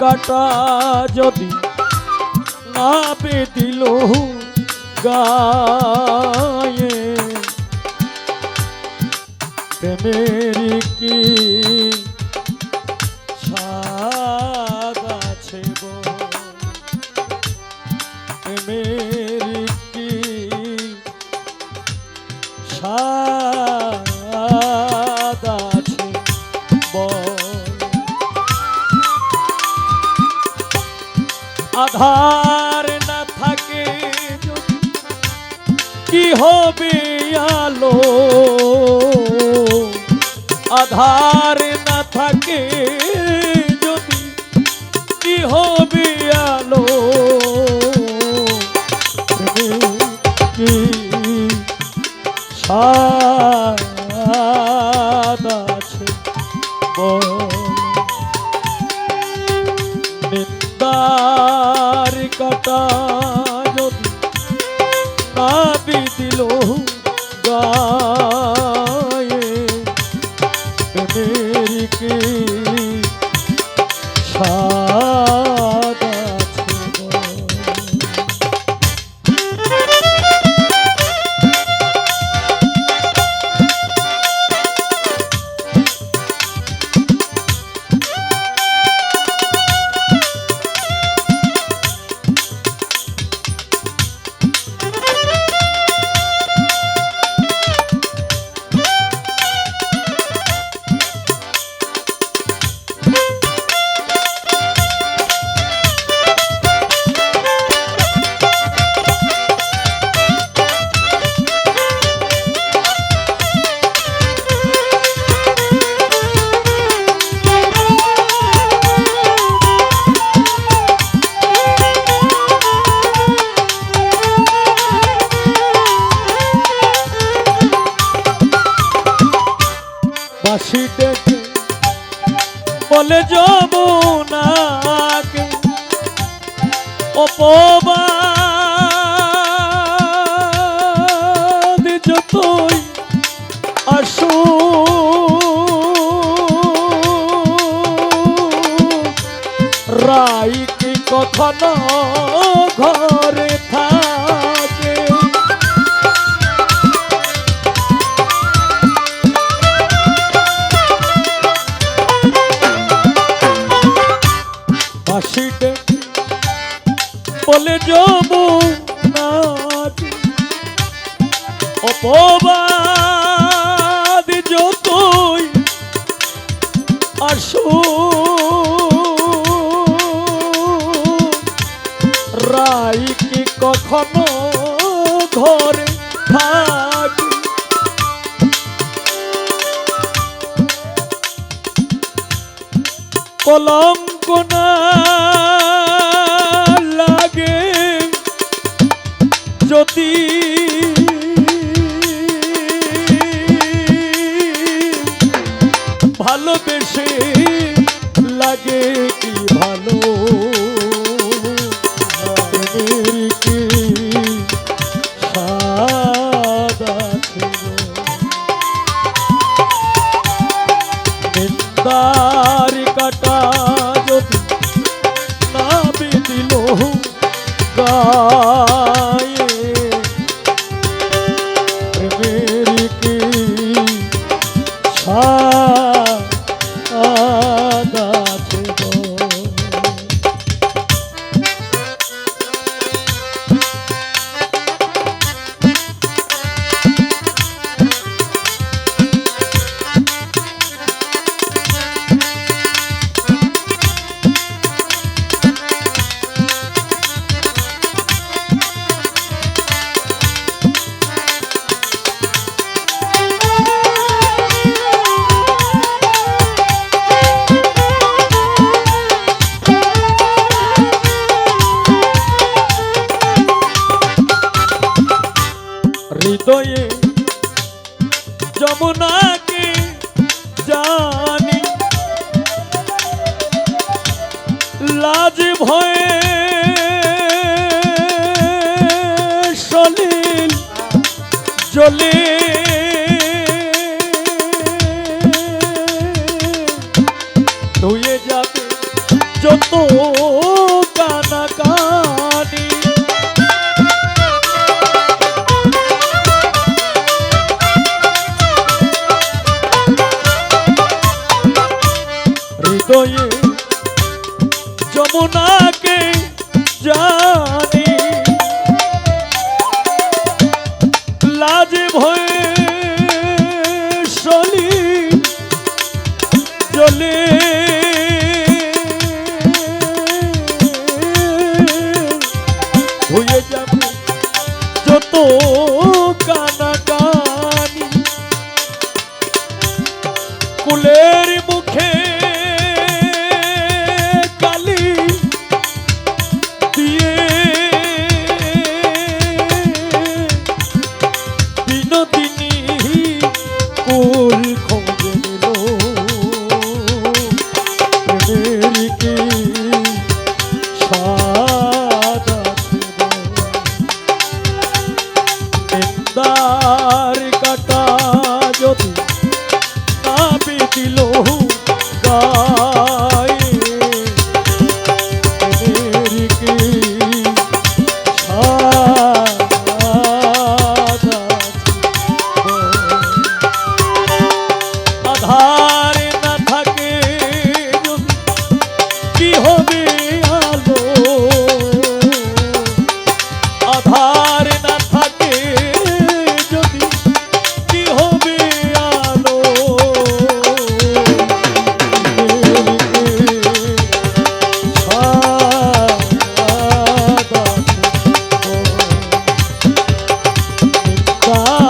কাটা যদি না বেদিল গায়ে প্রেমের কি স্বাদ আছে? প্রেমের কি আধার না থাকে, কি হবে আলো? আধার না থাকে যদি, কি হবে আলো? কি স্বাদ আছে বল কাটা যদি না বিদিল অপবাদ। যতই আসু। রাই কি কখনো ঘরে থাকে। বলে যাব নাকি অপবাদ যতই আসো রাই কি কখনো ঘরে থাকি কলঙ্ক না লাগে লাজ ভয়ে সলিল জলে ধুয়ে যাবে যত কানাকানি। হৃদয়ে যমুনাকে জানি। লাজ ভয়ে সলি জলে হয়ে যাবে যত কানাকানি। কুলের মুখে सा